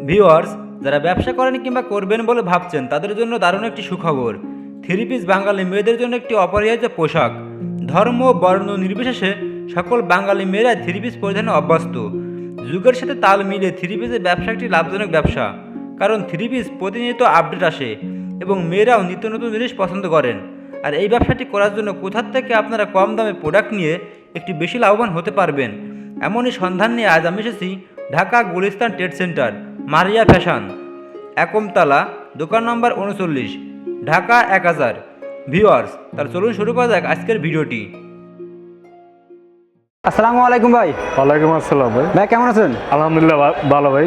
Viewers যারা ব্যবসা করেন কিংবা করবেন বলে ভাবছেন, তাদের জন্য দারুণ একটি সুখবর। থ্রি পিস বাঙালি মেয়েদের জন্য একটি অপরিহার্য পোশাক। ধর্ম, বর্ণ নির্বিশেষে সকল বাঙালি মেয়েরা থ্রি পিস পরিধানে অভ্যস্ত। যুগের সাথে তাল মিলে থ্রি পিসের ব্যবসা একটি লাভজনক ব্যবসা। কারণ থ্রি পিস প্রতিনিয়ত আপডেট আসে এবং মেয়েরাও নিত্য নতুন জিনিস পছন্দ করেন। আর এই ব্যবসাটি করার জন্য কোথার থেকে আপনারা কম দামে প্রোডাক্ট নিয়ে একটি বেশি লাভবান হতে পারবেন? এমনই সন্ধান নিয়ে আজ আমি এসেছি Dhaka Gulistan trade centre Maria fashion. একমতলা দোকান নম্বর উনচল্লিশ ঢাকা এক হাজার। ভিউয়ার্স তার চলুন শুরু করা যাক আজকের ভিডিওটি। আসসালামু আলাইকুম ভাই। ওয়ালাইকুম আসসালাম ভাই। ভাই কেমন আছেন? আলহামদুলিল্লাহ ভালো ভাই।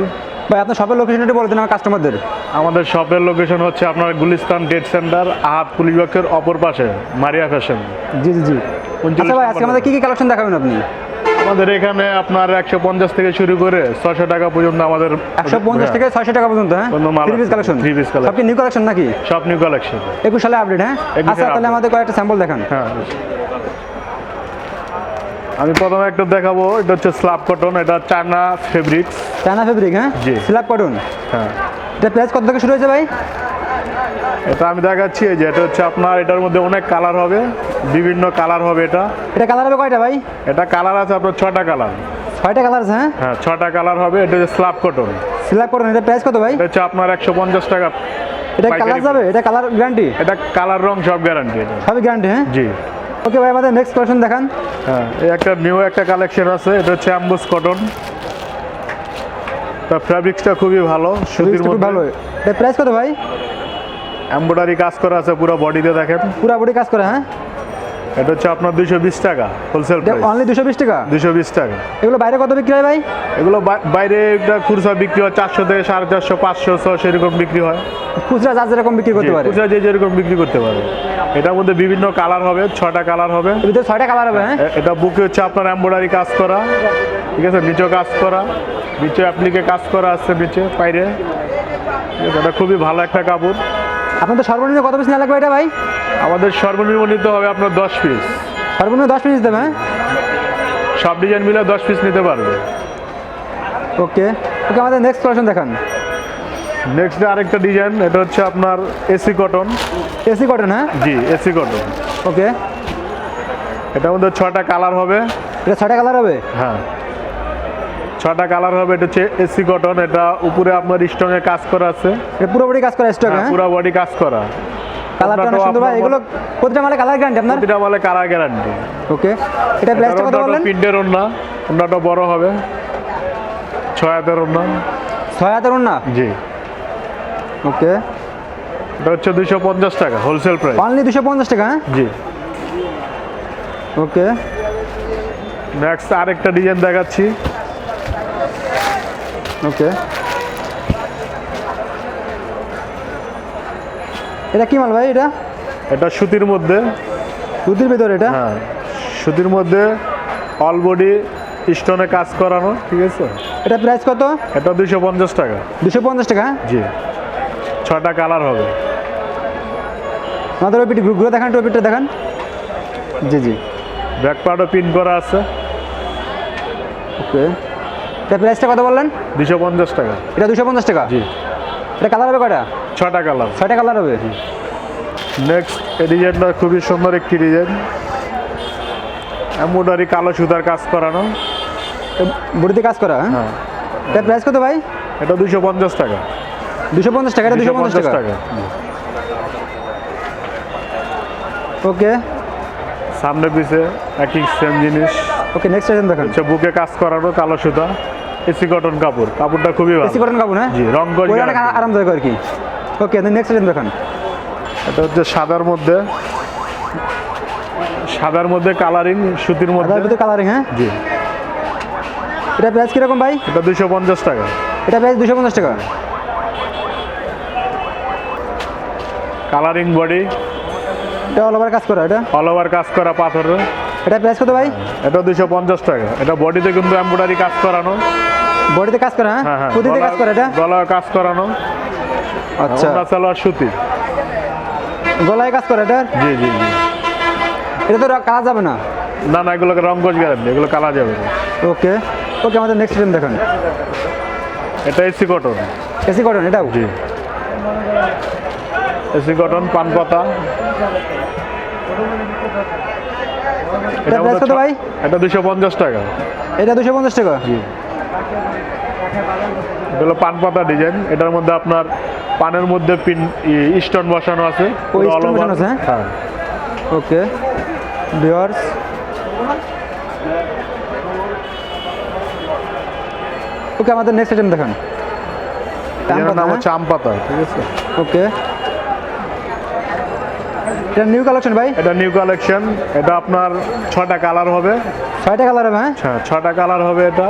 ভাই আপনার শপের লোকেশনটা বলে দিন আমার কাস্টমারদের আমাদের শপের লোকেশন হচ্ছে আপনার গুলিস্তান ডেট সেন্টার আহাত পুলিবাকের অপর পাশে মারিয়া ফ্যাশন জি জি জি। আচ্ছা ভাই আজকে আমাদের কি কি কালেকশন দেখাবেন আপনি? আমাদের এখানে আপনার একশো পঞ্চাশ থেকে শুরু করে ছশো টাকা পর্যন্ত আমাদের একশো পঞ্চাশ থেকে ছয়শো টাকা পর্যন্ত হ্যাঁ? কোনো থ্রি পিস কালেকশন। সব নিউ কালেকশন নাকি? সব নিউ কালেকশন একুশ সালে আপডেট হ্যাঁ? আচ্ছা তাহলে আমাদের কয়েকটা স্যাম্পল দেখান। হ্যাঁ আমি প্রথমে একটা দেখাবো এটা হচ্ছে স্ল্যাব কটন এটা চায়না ফেব্রিক্স চায়না ফেব্রিক হ্যাঁ? জি। স্ল্যাব কটন হ্যাঁ। এটা প্রাইস কত থেকে শুরু হয়েছে ভাই? এটা আমি দেখাচ্ছি এই যে এটা হচ্ছে আপনার এটার মধ্যে অনেক কালার হবে বিভিন্ন কালার হবে এটা। এটা কালার হবে কয়টা ভাই? এটা কালার আছে আপনার ছটা কালার। ছয়টা কালার আছে হ্যাঁ? হ্যাঁ ছটা কালার হবে এটা হচ্ছে স্ল্যাব কটন স্ল্যাব কটন এটা প্রাইস কত ভাই? এটা হচ্ছে আপনার একশো পঞ্চাশ টাকা এটা কালার যাবে? এটা কালার গ্যারান্টি এটা কালার রং সব গ্যারান্টি সবই গ্যারান্টি হ্যাঁ? জি। ওকে ভাই আমাদের নেক্সট কালেকশন দেখান। হ্যাঁ এই একটা নিউ একটা কালেকশন আছে এটা হচ্ছে অ্যাম্বুস কটন তা ফ্যাব্রিক্সটা খুবই ভালো সুতির মধ্যে। ভালো। এটা প্রাইস কত ভাই? এমব্রয়ডারি কাজ করা আছে পুরো বডিতে দেখেন। পুরাপুরি কাজ করে হ্যাঁ? এটা হচ্ছে আপনার দুইশো বিশ টাকা হোলসেল অনলি দুশো বিশ টাকা? দুশো বিশ টাকা। এগুলো বাইরে কত বিক্রি হয় ভাই? এগুলো বাইরে খুচরা বিক্রি হয় চারশো থেকে সাড়ে চারশো পাঁচশো ছশো এরকম বিক্রি হয়। খুচরা যা যেরকম বিক্রি করতে পারে। খুচরা যে যেরকম বিক্রি করতে পারে। এটার মধ্যে বিভিন্ন কালার হবে ছটা কালার হবে। ভিতরে ছয়টা কালার হবে হ্যাঁ? এটা বুকে হচ্ছে আপনার এমব্রয়ডারি কাজ করা। ঠিক আছে নিচেও কাজ করা। নিচে অ্যাপ্লিকে কাজ করা আছে নিচে বাইরে। এটা খুবই ভালো একটা কাপড়। আপনাদের সর্বনিম্ন কত পিস নেওয়া লাগবে এটা ভাই? আমাদের সর্বনিম্ন নিতে হবে আপনার দশ পিস সর্বনিম্ন দশ পিস দেবে হ্যাঁ? সব ডিজাইন মিলে দশ পিস নিতে পারবে। ওকে। ওকে আমাদের নেক্সট কালেকশন দেখান। নেক্সট আরেকটা ডিজাইন এটা হচ্ছে আপনার এসি কটন। এসি কটন হ্যাঁ? জি এসি কটন। ওকে। এটার মধ্যে ছটা কালার হবে। এটা ছটা কালার হবে? হ্যাঁ। ছটা কালার হবে এটা হচ্ছে এসি কটন এটা উপরে আপনার স্ট্রংয়ে কাজ করা আছে। এটা বডি কাজ করা স্টক হ্যাঁ পুরো বডি কাজ করা। কালারটা অনেক সুন্দর ভাই এগুলো প্রতিটা মালে কালার গ্যারান্টি আপনার? প্রতিটা মালে কালার গ্যারান্টি ওকে এটা প্রাইসটা কত বললেন? প্রিন্টের ওন্না ওন্নাটা বড় হবে। ছয় হাতের ওন্না ছয় হাজার না জি। ওকে এটা হচ্ছে দুইশো পঞ্চাশ টাকা হোলসেল প্রাইস অনলি দুশো পঞ্চাশ টাকা হ্যাঁ? জি। ওকে নেক্সট আরেকটা ডিজাইন দেখাচ্ছি। ওকে এটা কি মাল ভাই এটা? এটা সুতির মধ্যে। সুতির ভিতরে এটা? হ্যাঁ সুতির মধ্যে অল বডি স্টোনে কাজ করানো ঠিক আছে? এটা প্রাইস কত? এটা দুইশো পঞ্চাশ টাকা। দুশো পঞ্চাশ টাকা হ্যাঁ? জি। ছটা কালার হবে। আমাদের ওপিটি গ্রুপগুলো দেখান টপিকটা দেখান। জি জি। ব্যাক পার্টও পিন করা আছে। ওকে এটা প্রাইসটা কত বললেন? দুইশো পঞ্চাশ টাকা। এটা দুশো পঞ্চাশ টাকা? জি। এটা কালার হবে কয়টা? ছটা কালার ছয়টা কালার হবে? নেক্সট এই ডিজাইনটা খুবই সুন্দর একটি ডিজাইন এমব্রয়ডারি কালো সুতার কাজ করানো। বডিতে কাজ করা হ্যাঁ? হ্যাঁ। এটা প্রাইস কত ভাই? এটা দুইশো পঞ্চাশ টাকা। দুশো পঞ্চাশ টাকা এটা দুশো পঞ্চাশ টাকা? টাকা ওকে সামনে পিছে একই সেম জিনিস। ওকে নেক্সট আইটেম দেখান। হচ্ছে বুকে কাজ করানো কালো সুতা এসি কটন কাপড়। কাপড়টা খুবই ভালো। এসি কটন কাপড় হ্যাঁ? জি রং ওই অনেক আরামদায়ক আর কি। ওকে নেক্সট আইটেম দেখান। এটা হচ্ছে সাদার মধ্যে। সাদার মধ্যে কালারিং সুতির তার মধ্যে কালারিং হ্যাঁ? জি। এটা প্রাইস কীরকম ভাই? এটা দুইশো পঞ্চাশ টাকা। এটা প্রাইস দুশো পঞ্চাশ টাকা। কালারিং বডি এটা অল ওভার কাজ করা এটা? অল ওভার কাজ করা পাথরের। এটা প্রাইস কত ভাই? এটা দুইশো পঞ্চাশ টাকা। এটা বডিতে কিন্তু এমব্রয়ডারি কাজ করানো। বডিতে কাজ করা হ্যাঁ? হ্যাঁ হ্যাঁ। কাজ করা এটা? গলায় কাজ করানো। আচ্ছা। ওটা সালোয়ার সুতি। গলায় কাজ করা এটা? জি জি জি। এটা তো কাজ যাবে না? না না এগুলোকে রং গজ গ্যারান্টি এগুলো কালা যাবে ওকে। ওকে আমাদের নেক্সট আইটেম দেখান। এটা এসি কটন। এসি কটন এটাও? জি। এসি কটন পান পাতা। এটা price কত ভাই? এটা দুশো পঞ্চাশ টাকা। এটা দুশো পঞ্চাশ টাকা? জি। এটা হলো পান পাতা ডিজাইন এটার মধ্যে আপনার পানের মধ্যে পিন স্টোন বসানো আছে। পুরো বসানো আছে, হ্যাঁ? হ্যাঁ। ওকে। বিয়ার্স ওকে আমাদের নেক্সট আইটেম দেখান। নাম হচ্ছে আম পাতা ঠিক আছে? ওকে। এটা নিউ কালেকশন ভাই? এটা নিউ কালেকশন এটা আপনার ছটা কালার হবে। ছয়টা কালার হবে হ্যাঁ? হ্যাঁ ছটা কালার হবে এটা।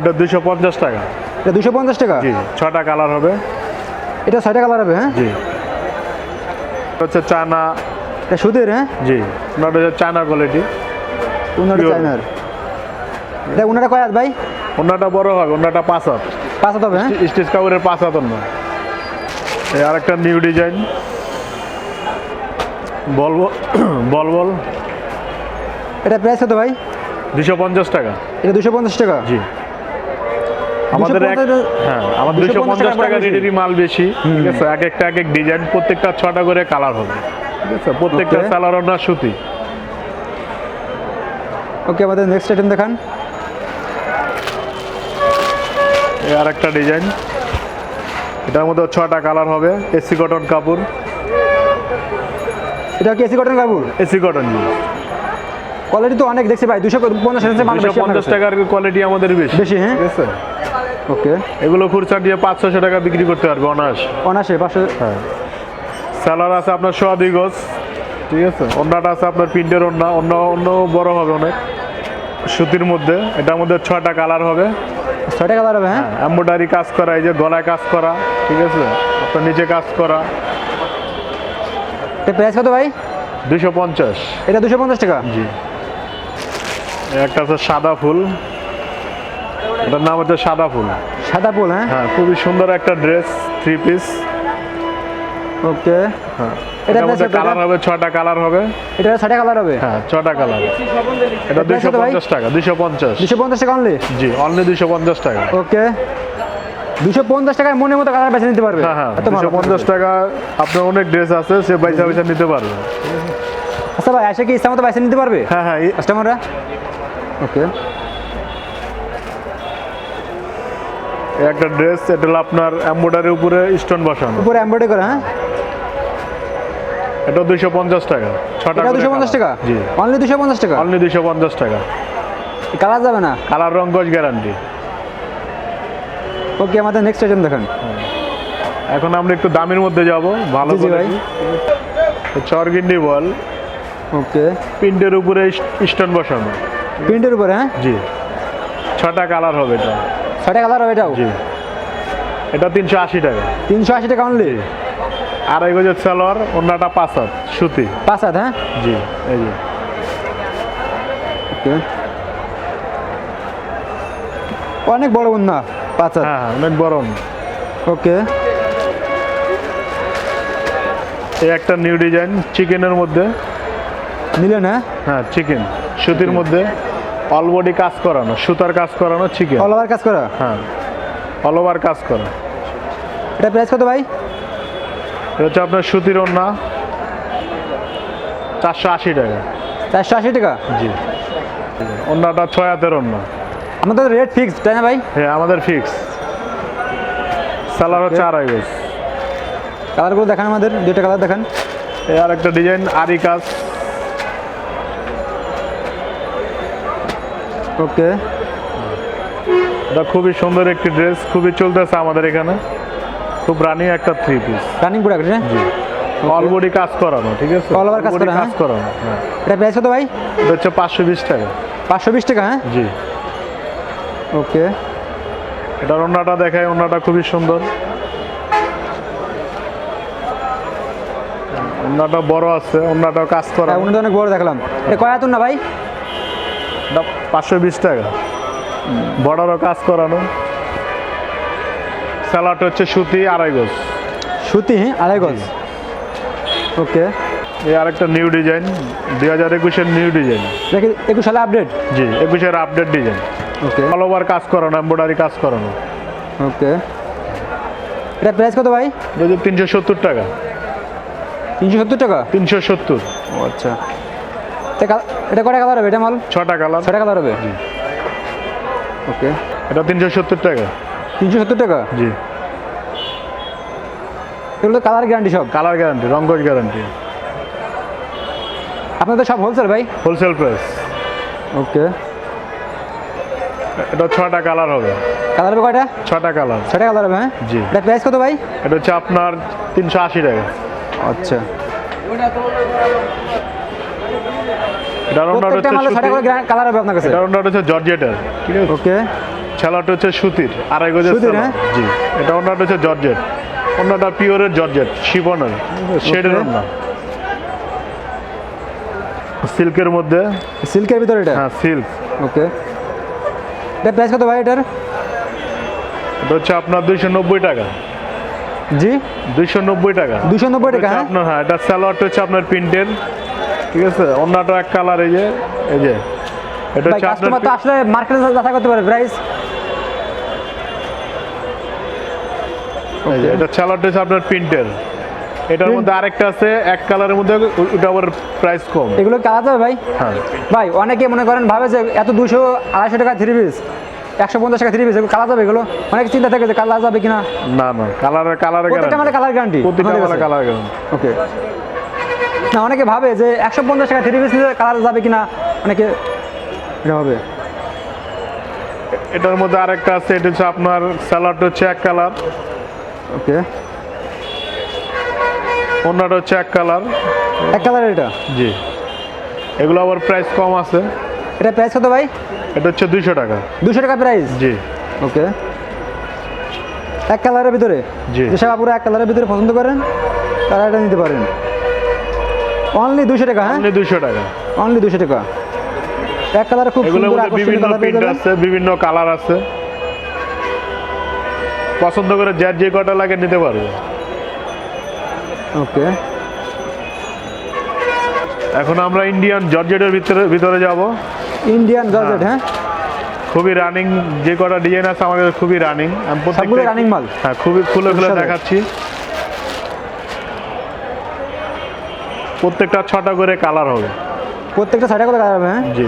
এটা দুশো পঞ্চাশ টাকা। এটা দুশো পঞ্চাশ টাকা? জি ছটা কালার হবে। এটা ছয়টা কালার হবে হ্যাঁ? জি। এটা হচ্ছে চায়না। এটা সুদের হ্যাঁ? জি ওনাটা হচ্ছে চানা কোয়ালিটি উনাটা Pure. এটা উনাটা কয় হাত ভাই? ওনাটা বড় হবে ওনাটা পাঁচ হাত। পাঁচ হাত হবে হ্যাঁ? স্টিচ কাপড়ের পাঁচ হাত অন্য। এই আরেকটা নিউ ডিজাইন বল বল বল এটা প্রাইস কত ভাই? দুশো পঞ্চাশ টাকা। এটা দুশো পঞ্চাশ টাকা? জি। আমাদের হ্যাঁ আমাদের দুশো পঞ্চাশ টাকা রেটেরই মাল বেশি ঠিক আছে? এক একটা এক এক ডিজাইন প্রত্যেকটা ছটা করে কালার হবে। ঠিক আছে প্রত্যেকটা সুতি। ওকে আমাদের নেক্সট আইটেম দেখান। আর একটা ডিজাইন এটার মধ্যে ছটা কালার হবে এসি কটন কাপড়। এটা কি এসি কটন কাপড় এসি কটন কোয়ালিটি তো অনেক দেখছি ভাই দুশো পঞ্চাশ পঞ্চাশ টাকার কোয়ালিটি আমাদের বেশি। বেশি, হ্যাঁ? ওকে এগুলো খুচরা দিয়ে পাঁচ ছশো টাকা বিক্রি করতে পারবে অনায়াস। অনাশে পাঁচশো হ্যাঁ। স্যালার আছে আপনার সোয়া দুই গজ ঠিক আছে? অন্যটা আছে আপনার প্রিন্টের অন্য অন্য অন্য বড় হবে অনেক। সুতির মধ্যে এটার মধ্যে ছয়টা কালার হবে। ছয়টা কালার হবে হ্যাঁ? এম্ব্রয়ডারি কাজ করা এই যে গলায় কাজ করা ঠিক আছে? আপনার নিচে কাজ করা এটা প্রাইস কত ভাই? দুশো পঞ্চাশ। এটা দুশো পঞ্চাশ টাকা? জি। একটা আছে সাদা ফুল। এটার নাম হচ্ছে সাদা ফুল। সাদা ফুল হ্যাঁ? হ্যাঁ খুবই সুন্দর একটা ড্রেস থ্রি পিস ওকে। হ্যাঁ। এটা মধ্যে কালার হবে ছয়টা কালার হবে। এটা ছয়টা কালার হবে? হ্যাঁ ছটা কালার এটা দুশো? পঞ্চাশ টাকা দুশো পঞ্চাশ। দুশো পঞ্চাশ টাকা অনলি জি অনলি দুশো পঞ্চাশ টাকা। ওকে। দুশো পঞ্চাশ টাকায় মনের মতো কালার বেছে নিতে পারবে। হ্যাঁ হ্যাঁ দুশো। পঞ্চাশ টাকা আপনার অনেক ড্রেস আছে সে পয়সা পয়সা নিতে পারবে। আচ্ছা ভাই এসে কি ইচ্ছা মতো বেছে নিতে পারবে? হ্যাঁ হ্যাঁ কাস্টমাররা? ওকে। একটা ড্রেস এটা হলো আপনার এম্বয়ডারির উপরে স্টোন বসানো। উপরে এমব্রয়ডারি করা হ্যাঁ? এটা দুশো পঞ্চাশ টাকা ছটা এটা দুশো পঞ্চাশ টাকা? জি। অনলি দুশো পঞ্চাশ টাকা? অনলি দুশো পঞ্চাশ টাকা। কালার যাবে না? কালার রং গজ গ্যারান্টি ওকে আমাদের নেক্সট আইটেম দেখান। এখন আমরা একটু দামের মধ্যে যাব ভালো জি, জি ভাই। চরগিন্ডি বল। ওকে। প্রিন্টের উপরে স্টোন বসানো। প্রিন্টের উপরে হ্যাঁ? জি। ছটা কালার হবে এটা। ছটা কালার হবে এটাও? জি। এটা তিনশো আশি টাকা। তিনশো আশি টাকা অনলি আড়াই গজের সালোয়ার অন্যটা পাঁচ হাত সুতি। পাঁচ হাত হ্যাঁ? জি এই যে। ওকে। অনেক বড় বন্যা পাঁচ হ্যাঁ হ্যাঁ অনেক গরম ওকে। এই একটা নিউ ডিজাইন চিকেনের মধ্যে। নিলেন হ্যাঁ? হ্যাঁ চিকেন সুতির মধ্যে। অল বডি কাজ করানো সুতার কাজ করানো চিকেন অল ওভার কাজ করা? হ্যাঁ অল ওভার কাজ করা। এটা প্রাইস কত ভাই? এটা হচ্ছে আপনার সুতির ওন্না চারশো আশি টাকা। চারশো আশি টাকা? জি। ওন্নাটা ছয় হাতের ওন্না আমাদের রেট ফিক্সড তাই না ভাই? হ্যাঁ আমাদের ফিক্স সালার হচ্ছে আড়াই গজ কালারগুলো দেখান আমাদের দুইটা কালার দেখান। এই আর একটা ডিজাইন আরি কাজ ওকে এটা খুবই সুন্দর একটি ড্রেস খুবই চলতেছে আমাদের এখানে। খুব রানিং একটা থ্রি পিস রানিং প্রোডাক্ট হ্যাঁ? জি। অল বডি কাজ করানো ঠিক আছে? All over কাজ হ্যাঁ? করানো হ্যাঁ। এটা প্রাইস কত ভাই? এটা হচ্ছে পাঁচশো বিশ টাকা। পাঁচশো বিশ টাকা হ্যাঁ? জি। ওকে। এটার ওন্নাটা দেখায় ওন্নাটা খুবই সুন্দর। ওন্নাটা বড় আছে ওন্নাটাও কাজ করা। উনি তো অনেক বড় দেখলাম। এটা কয় হাতুন না ভাই? পাঁচশো বিশ টাকা। বড়ারও কাজ করানো। স্যালাড হচ্ছে সুতি আড়াই গজ। সুতি আড়াই গজ। ওকে। এই আরেকটা নিউ ডিজাইন দুই হাজার একুশের নিউ ডিজাইন। একুশ সালে আপডেট? জি একুশের update design. Okay all over কাজ করানো এম্ব্রয়ডারি কাজ করানো ওকে এটা প্রাইস কত ভাই? এটা তিনশো সত্তর টাকা। তিনশো সত্তর টাকা? তিনশো সত্তর। ও আচ্ছা। এটা কটা কালার হবে এটা মাল? ছটা কালার ছটা কালার হবে? ওকে এটা তিনশো সত্তর টাকা। তিনশো সত্তর টাকা? জি। এগুলো কালার গ্যারান্টি সব? কালার গ্যারান্টি রঙ্গজ গ্যারান্টি আপনাদের সব হোলসেল ভাই? হোলসেল প্রাইস ওকে এটা ছটা কালার হবে। কালার হবে কয়টা? ছটা কালার ছটা কালার হবে হ্যাঁ? জি। এটা প্রাইস কত ভাই? এটা হচ্ছে আপনার তিনশো আশি টাকা। আচ্ছা। প্রত্যেকটা মালে ছটা করে কালার হবে আপনার কাছে? এটার অন্যটা হচ্ছে জর্জেটের। ঠিক আছে ওকে। ছেলাটা হচ্ছে সুতির আড়াই গজের হ্যাঁ? জি। এটা অন্যটা হচ্ছে জর্জেট। অন্যটা পিওরের জর্জেট শিবনের শেডের. অন্য সিল্কের মধ্যে। সিল্কের ভিতরে এটা? হ্যাঁ সিল্ক ওকে। প্রাইস কত ভাই এটার? এটা হচ্ছে আপনার দুইশো নব্বই টাকা। জি? দুইশো নব্বই টাকা। দুশো নব্বই টাকা হ্যাঁ? আপনার হ্যাঁ এটা স্যালোয়ারটা হচ্ছে আপনার প্রিন্টের ঠিক আছে? অন্যটা এক কালার এই যে এই যে। এটা হচ্ছে আপনার তো আসলে মার্কেটে যাচাই করতে পারে প্রাইস এটা স্যালোয়ারটা হচ্ছে আপনার প্রিন্টের এটার মধ্যে আরেকটা আছে এক কালারের মধ্যে ওটা আবার প্রাইস কম। এগুলো কালার যাবে ভাই? হ্যাঁ। ভাই অনেকে মনে করেন ভাবে যে এত দুশো আড়াইশো টাকা থ্রি পিস একশো পঞ্চাশ টাকা থ্রি পিস কালার যাবে এগুলো? অনেক চিন্তা থাকে যে কালার যাবে কিনা। না না কালারের কালারের প্রত্যেকটা মানে কালার গ্যারান্টি প্রতিটা মানে কালার গ্যারান্টি ওকে না অনেকে ভাবে যে একশো পঞ্চাশ টাকা থ্রি পিস কালার যাবে কিনা। অনেকে এটা হবে এটার মধ্যে আরেকটা আছে এটা হচ্ছে আপনার স্যালাডটা হচ্ছে এক কালার ওকে অন্যটা হচ্ছে এক কালার। এক কালারের এটা? জি। এগুলো আবার প্রাইস কম আছে। এটা প্রাইস কত ভাই? এটা হচ্ছে দুইশো টাকা। দুশো টাকা প্রাইস জি। ওকে। এক কালারের ভিতরে? জি। যেসব আপুরা এক কালারের ভিতরে পছন্দ করেন তারা এটা নিতে পারেন। অনলি দুশো টাকা হ্যাঁ? দুইশো টাকা। অনলি দুশো টাকা। এক কালারে খুব সুন্দর বিভিন্ন প্রিন্ট আছে বিভিন্ন কালার আছে। পছন্দ করে যার যে কটা লাগে নিতে পারবে। ওকে। এখন আমরা ইন্ডিয়ান জর্জেটের ভিতরে ভিতরে যাব। ইন্ডিয়ান জর্জেট হ্যাঁ? খুবই রানিং যে কটা ডিজাইন আছে আমাদের খুবই রানিং আমি প্রত্যেকটা রানিং মাল? হ্যাঁ খুবই খুলে খুলে দেখাচ্ছি। প্রত্যেকটা ছটা করে কালার হবে। প্রত্যেকটা সাইডে করে কালার হবে হ্যাঁ? জি।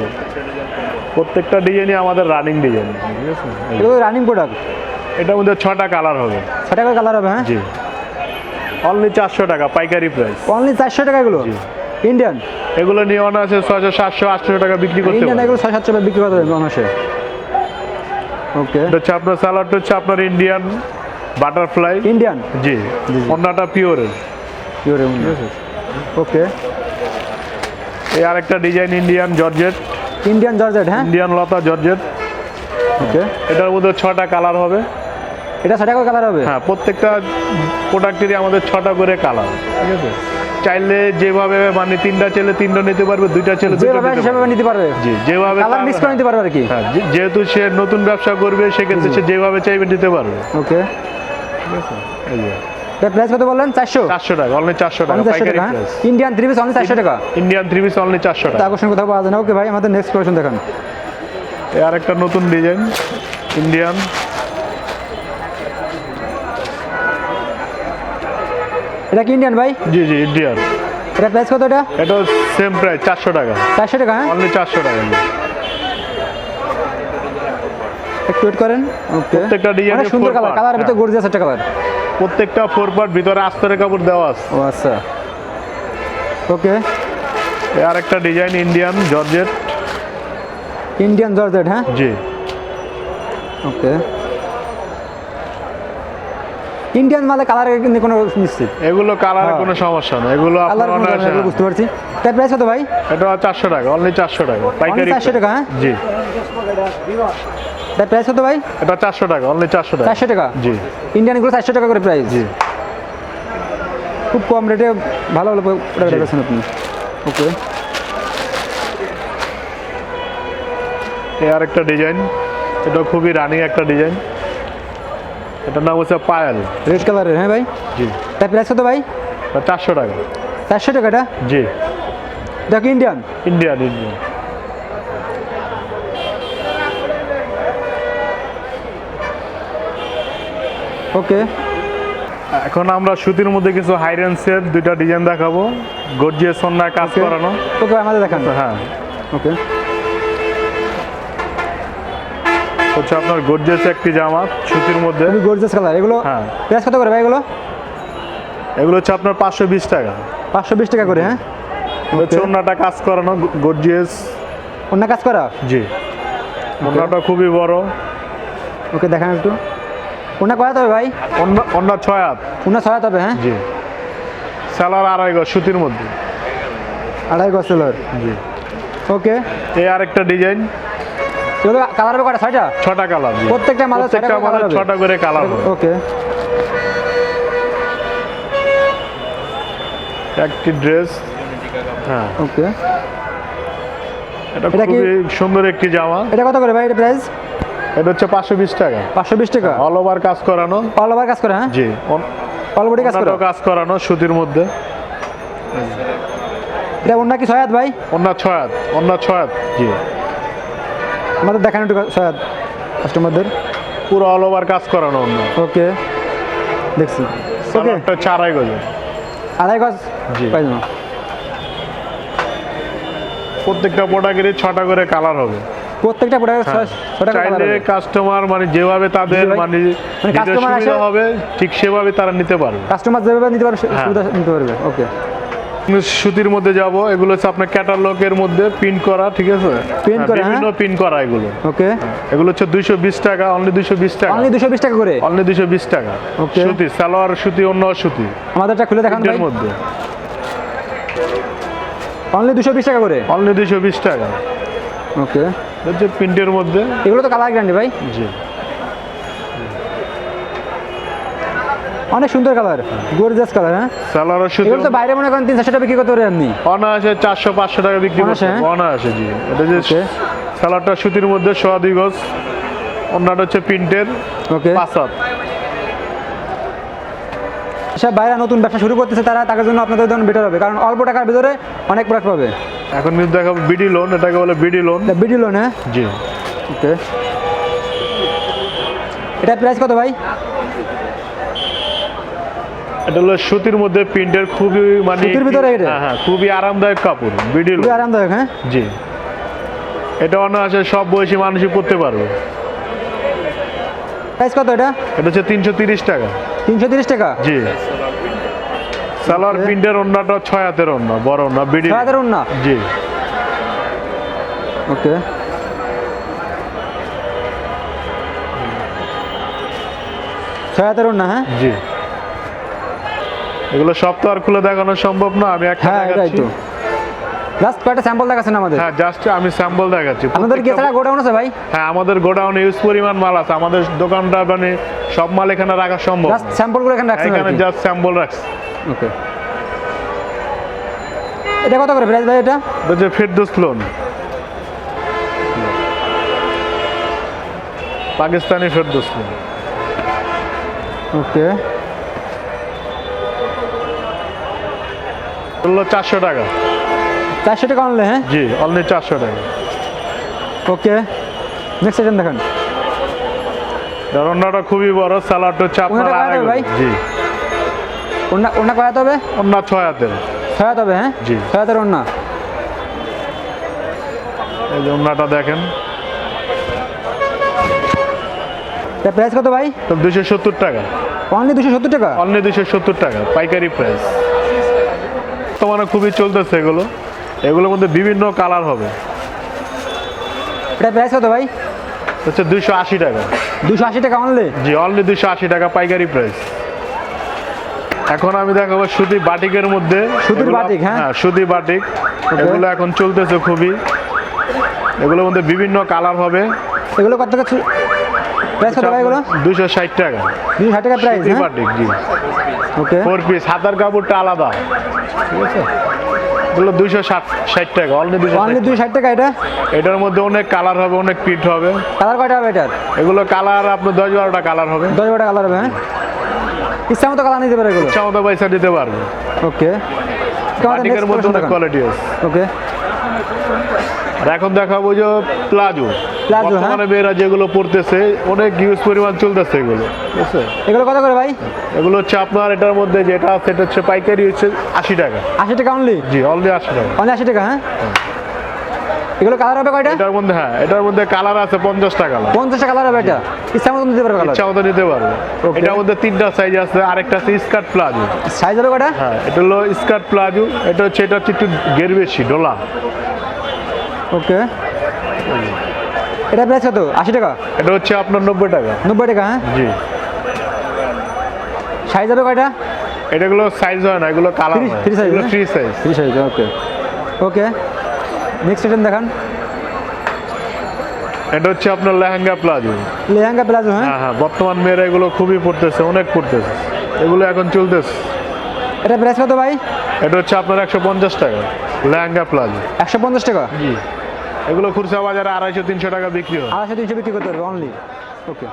প্রত্যেকটা ডিজাইনই আমাদের রানিং ডিজাইন ঠিক আছে রানিং প্রোডাক্ট এটার মধ্যে ছটা কালার হবে। ছটা করে কালার হবে হ্যাঁ? জি। অনলি চারশো টাকা পাইকারি প্রাইস অনলি চারশো টাকা এগুলো? ইন্ডিয়ান এগুলো নিয়ে আছে ছয়শো সাতশো আটশো টাকা বিক্রি করতে ইন্ডিয়ান এগুলো ছয় সাতশো টাকা বিক্রি করতে হবে মাসে ওকে এটা হচ্ছে আপনার স্যালাডটা হচ্ছে আপনার ইন্ডিয়ান বাটারফ্লাই ইন্ডিয়ান জি। অন্যটা পিওরের পিওর ওকে এই আরেকটা design Indian georgette Indian georgette হ্যাঁ? ইন্ডিয়ান লতা জর্জেট ওকে এটার মধ্যে ছটা কালার হবে। এটা ছটা করে কালার হবে? হ্যাঁ প্রত্যেকটা প্রোডাক্টেরই আমাদের ছটা করে কালার ঠিক আছে? চাইলে যেভাবে মানে তিনটা চাইলে তিনটা নিতে পারবে দুইটা দুইটা যেভাবে নিতে পারবে। নিতে পারবে? জি যেভাবে কালার মিক্স করে নিতে পারবে আর কি? হ্যাঁ যেহেতু সে নতুন ব্যবসা করবে সেক্ষেত্রে সে যেভাবে চাইবে নিতে পারবে। ওকে। ঠিক আছে? এই যে। এটা প্রাইস কত বললেন? চারশো? চারশো টাকা অনলি চারশো টাকা পাইকারি price Indian three piece only চারশো টাকা? ইন্ডিয়ান থ্রি পিস অনলি চারশো তা টাকা। আকর্ষণ কোথাও পাওয়া যায় না। ওকে ভাই আমাদের নেক্সট কোয়েশন দেখান। এই আরেকটা নতুন ডিজাইন ইন্ডিয়ান এটা কি ইন্ডিয়ান ভাই? জি জি ইন্ডিয়ান এটা প্রাইস কত এটা? এটা সেম প্রাইস চারশো টাকা। চারশো টাকা হ্যাঁ? অনলি চারশো টাকা। একটু ওয়েট করেন। ওকে প্রত্যেকটা ডিজাইন সুন্দর কালার কালার ভিতরে হ্যাঁ। গর্জিয়াস একটা কালার প্রত্যেকটা ফোর পার্ট ভিতরে আস্তরের কাপড় দেওয়া আছে। ও আচ্ছা। ওকে এই আরেকটা design Indian georgette Indian georgette হ্যাঁ? জি। ওকে ইন্ডিয়ান মালে কালার কিন্তু কোনো নিশ্চিত। এগুলো কালারের হ্যাঁ। কোনো সমস্যা নেই এগুলো কালার। বুঝতে পারছি। তার প্রাইস কত ভাই? এটা চারশো টাকা অনলি চারশো টাকা। পাইকারি 400 টাকা, হ্যাঁ? জি। তার প্রাইস কত ভাই? এটা চারশো টাকা অনলি চারশো টাকা। চারশো টাকা? জি। ইন্ডিয়ান ইন্ডিয়ানগুলো চারশো টাকা করে প্রাইস জি। খুব কম রেটে ভালো ভালো প্রোডাক্ট। রেখেছেন আপনি। ওকে। এই আরেকটা ডিজাইন এটা খুবই রানিং একটা ডিজাইন এটার নাম হচ্ছে পায়েল। রেড কালারের হ্যাঁ ভাই? জি। তার প্রাইস কত ভাই? চারশো টাকা। চারশো টাকা এটা? জি। এটা কি ইন্ডিয়ান ইন্ডিয়ান ইন্ডিয়ান ওকে এখন আমরা সুতির মধ্যে কিছু হাইরেন্সের দুইটা ডিজাইন দেখাবো। গর্জিয়াস সন্ন্যায় কাজ করানো। ওকে আমাদের দেখান। হ্যাঁ। ওকে হচ্ছে আপনার গর্জিয়াস একটি জামা সুতির মধ্যে। খুবই গর্জিয়াস কালার এগুলো হ্যাঁ। প্রাইস কত করে ভাই এগুলো? এগুলো হচ্ছে আপনার পাঁচশো বিশ টাকা। পাঁচশো বিশ টাকা করে হ্যাঁ? হচ্ছে অন্যটা কাজ করানো গর্জিয়াস অন্য কাজ করা? জি। অন্যটা খুবই বড়। ওকে দেখান একটু। অন্য করাতে হবে ভাই? অন্য অন্য ছয় হাত। অন্য ছড়াতে হবে হ্যাঁ? জি। স্যালার আড়াই গজ সুতির মধ্যে। আড়াই গজ সেলার। জি। ওকে এই আরেকটা ডিজাইন কালার হবে কটা ছয়টা? ছটা কালার প্রত্যেকটা মালে প্রত্যেকটা মালে? ছটা করে কালার ওকে একটি ড্রেস হ্যাঁ। ওকে এটা খুবই সুন্দর একটি জামা। এটা কত করে ভাই এটা প্রাইস এটা হচ্ছে পাঁচশো বিশ টাকা। পাঁচশো বিশ টাকা? অল ওভার কাজ করানো। অল ওভার কাজ করে হ্যাঁ? জি। অল বডি কাজ করে? কাজ করানো সুতির মধ্যে। এটা অন্য কি ছয় হাত ভাই? অন্য ছয় হাত অন্য ছয় হাত জি। আমাদের দেখান একটু হাত কাস্টমারদের পুরো অল ওভার কাজ করানো অন্য। ওকে দেখছি। ওকে। হচ্ছে আড়াই গজে। আড়াই গজ? জি। প্রত্যেকটা প্রোডাক্টের ছটা করে কালার হবে। প্রত্যেকটা প্রোডাক্ট ছটা কালার চাইলে কাস্টমার মানে যেভাবে তাদের মানে মানে সুবিধা আসে- হবে ঠিক সেভাবে তারা নিতে পারবে। কাস্টমার যেভাবে নিতে পারবে হ্যাঁ। সুবিধা নিতে পারবে। ওকে। সুতির মধ্যে যাব এগুলো হচ্ছে আপনার ক্যাটালগের মধ্যে প্রিন্ট করা ঠিক আছে? Print হ্যাঁ, করা, বিভিন্ন প্রিন্ট করা এগুলো। ওকে এগুলো হচ্ছে দুইশো বিশ টাকা অনলি দুইশো বিশ টাকা। অনলি দুশো বিশ টাকা করে? অনলি দুইশো বিশ টাকা। ওকে সুতি সালোয়ার সুতি অন্য সুতি। আমাদেরটা খুলে দেখান ভাই। এর মধ্যে। অনলি দুশো বিশ টাকা করে? অনলি দুইশো বিশ টাকা। ওকে এটা হচ্ছে প্রিন্টের মধ্যে। এগুলো তো কালার গ্যারান্টি ভাই। জি। অনেক সুন্দর কালার গর্জিয়াস কালার হ্যাঁ? সালোয়ার সুতি এগুলো তো বাইরে মনে করেন তিন চারশো টাকা বিক্রি করতে পারে আপনি। অনায়াসে চারশো পাঁচশো টাকা বিক্রি করছে অনায়াসে, হ্যাঁ? অনায়াসে জি। এটা যে. সালোয়ারটা সুতির মধ্যে সোয়া দুই গজ অন্যটা হচ্ছে প্রিন্টের ওকে পাঁচ হাত সব বাইরে নতুন ব্যবসা শুরু করতেছে তারা তাদের জন্য আপনাদের জন্য বেটার হবে কারণ অল্প টাকার ভিতরে অনেক প্রোডাক্ট পাবে। এখন কিন্তু দেখাবো বিডি লোন এটাকে বলে বিডি লোন বিডি লোন হ্যাঁ? জি। ওকে এটা প্রাইস কত ভাই? এটা হলো সুতির মধ্যে প্রিন্টের খুবই মানে সুতির ভিতরে এটা? হ্যাঁ হ্যাঁ খুবই আরামদায়ক কাপড় বিডি খুবই আরামদায়ক হ্যাঁ? জি। এটা অনায়াসে সব বয়সী মানুষই পড়তে পারবে। প্রাইস কত এটা? এটা হচ্ছে তিনশো তিরিশ টাকা। তিনশো তিরিশ টাকা? জি। সালোয়ার. প্রিন্টের অন্যটা ছয় হাতের অন্য বড় অন্য বিডি ছয় হাতের ওড়না? জি। ওকে ছয় হাতের ওড়না হ্যাঁ? জি। এগুলো সব তো আর খুলে দেখানো সম্ভব না আমি একটা হ্যাঁ দেখাচ্ছি। তো। লাস্ট কয়েকটা স্যাম্পল দেখাচ্ছেন আমাদের? হ্যাঁ জাস্ট আমি স্যাম্পল দেখাচ্ছি। আপনাদের কি এছাড়া গোডাউন আছে ভাই? হ্যাঁ আমাদের গোডাউনে ইউজ পরিমাণ মাল আছে। আমাদের দোকানটা মানে সব মাল এখানে রাখা সম্ভব জাস্ট স্যাম্পলগুলো এখানে রাখছেন এখানে জাস্ট স্যাম্পল রাখছি। ওকে এটা কত করে প্রাইস ভাই এটা? হচ্ছে Ferdous lawn Pakistani Ferdous lawn okay হলো চারশো টাকা। চারশো টাকা অনলে হ্যাঁ? জি অনলি চারশো টাকা। ওকে নেক্সট সেশন দেখান। রান্নাটা খুবই বড় স্যালাডটা হচ্ছে আপনার ওনাটা কয় ভাই? জি। ওড়না ওড়না কয়াতে হবে? অন্য ছয় হাতের। ছয় হাত হবে হ্যাঁ? জি। ছয় হাতের ওড়না এই যে অন্যটা দেখেন। এটা প্রাইস কত ভাই? তো দুশো সত্তর টাকা। অনলি দুশো সত্তর টাকা? অনলি দুশো সত্তর টাকা পাইকারি প্রাইস তোমার খুবই চলতেছে এগুলো। এগুলোর মধ্যে বিভিন্ন কালার হবে। এটা প্রাইস কত ভাই? হচ্ছে দুশো আশি টাকা। দুশো আশি টাকা অনলি জি অনলি দুশো আশি টাকা পাইকারি প্রাইস এখন আমি দেখাবো সুতি বাটিকের মধ্যে। সুতির বাটিক, হ্যাঁ? সুতি বাটিক। এগুলো এখন চলতেছে খুবই। এগুলোর মধ্যে বিভিন্ন কালার হবে। এগুলো কত টাকা প্রাইস কত ভাই এগুলো? দুশো ষাট টাকা। দুশো ষাট টাকা প্রাইস সুতি হ্যাঁ? বাটিক জি। ওকে ফোর পিস হাতার কাপড়টা আলাদা। ঠিক আছে? এগুলো দুশো ষাট ষাট টাকা অনলি দুশো অনলি দুশো ষাট টাকা এটা? এটার মধ্যে অনেক কালার হবে অনেক প্রিন্ট হবে। কালার কয়টা হবে এটার? এগুলো কালার আপনার দশ বারোটা কালার হবে। দশ বারোটা কালার হবে হ্যাঁ? ইচ্ছা মতো কালার নিতে পারে এগুলো? চামতা পয়সা দিতে পারবে। ওকে বাটিকের মধ্যে অনেক কোয়ালিটি আছে। ওকে আর এখন দেখাবো যে প্লাজো বর্তমানে মেয়েরা যেগুলো পড়তেছে অনেক ইউজ পরিমাণ চলতেছে এগুলো এগুলো কত করে ভাই? এগুলো হচ্ছে আপনার এটার মধ্যে যেটা আছে এটা হচ্ছে পাইকারি হচ্ছে আশি টাকা। আশি টাকা অনলি জি অনলি আশি টাকা। অনলি আশি টাকা হ্যাঁ? এগুলো কালার হবে কয়টা? এটার মধ্যে হ্যাঁ এটার মধ্যে কালার আছে পঞ্চাশটা কালার পঞ্চাশটা কালার হবে এটা? ইচ্ছা মতো নিতে পারবে ইচ্ছা মতো নিতে পারবে. এটার মধ্যে তিনটা সাইজ আছে আরেকটা আছে স্কার্ট প্লাজো সাইজ হবে কয়টা? হ্যাঁ এটা হলো স্কার্ট প্লাজো এটা হচ্ছে এটা হচ্ছে একটু গের বেশি ডোলা। ওকে এটা প্রাইস কত? আশি টাকা? এটা হচ্ছে আপনার নব্বই টাকা। নব্বই টাকা হ্যাঁ? জি। সাইজ হবে কয়টা? এটাগুলো সাইজ হয় না এগুলো কালার এগুলো না? Free size free size okay okay next item দেখান। এটা হচ্ছে আপনার লেহেঙ্গা প্লাজো। লেহেঙ্গা প্লাজো হ্যাঁ? হ্যাঁ হ্যাঁ বর্তমান মেয়েরা এগুলো খুবই পড়তেছে অনেক পড়তেছে এগুলো এখন চলতেছে। এটা প্রাইস কত ভাই? এটা হচ্ছে আপনার একশো পঞ্চাশ টাকা লেহেঙ্গা প্লাজো। একশো পঞ্চাশ টাকা? জি। এগুলো খুচরা বাজারে আড়াইশো, তিনশো টাকা বিক্রি হয়। আড়াইশো, তিনশো বিক্রি করতে পারবে অনলি ওকে